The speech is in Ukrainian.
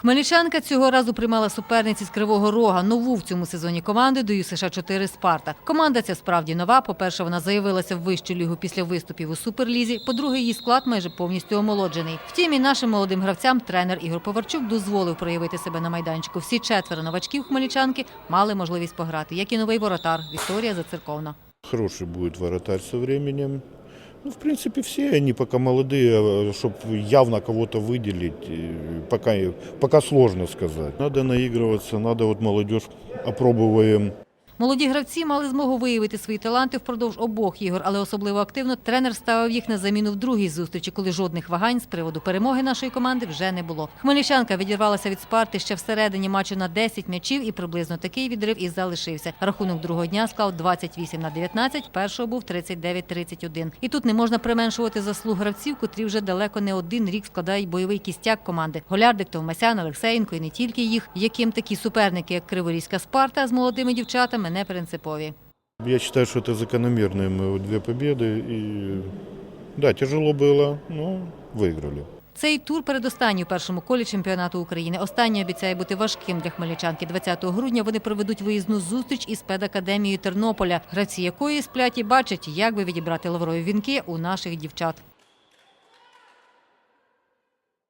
Хмельничанка цього разу приймала суперниці з Кривого Рога, нову в цьому сезоні команди до ЮСШ 4 Спарта. Команда ця справді нова. По-перше, вона заявилася в вищу лігу після виступів у Суперлізі. По-друге, її склад майже повністю омолоджений. Втім, і нашим молодим гравцям тренер Ігор Поварчук дозволив проявити себе на майданчику. Всі четверо новачків хмельничанки мали можливість пограти, як і новий воротар Вікторія Зацерковна. Хороший будет воротарь со временем. Ну, в принципе, все они пока молодые, чтобы явно кого-то выделить, э, пока, пока сложно сказать. Надо наигрываться, надо вот молодежь опробуем. Молоді гравці мали змогу виявити свої таланти впродовж обох ігор, але особливо активно тренер ставив їх на заміну в другій зустрічі, коли жодних вагань з приводу перемоги нашої команди вже не було. Хмельничанка відірвалася від Спарти ще всередині матчу на 10 м'ячів і приблизно такий відрив і залишився. Рахунок другого дня склав 28 на 19, першого був 39-31. І тут не можна применшувати заслуг гравців, котрі вже далеко не один рік складають бойовий кістяк команди. Голярдик, Товмасян, Олексеєнко і не тільки їх, яким такі суперники, як Криворізька Спарта з молодими дівчатами, не принципові. Я считаю, что это закономерные мы вот две победы. И да, тяжело было, но выиграли. Цей тур передостанній у першому колі чемпіонату України. Останній обіцяє бути важким для хмельничанки. 20 грудня вони проведуть виїзну зустріч із педакадемією Тернополя, гравці якої сплять і бачать, як би відібрати лаврові вінки у наших дівчат.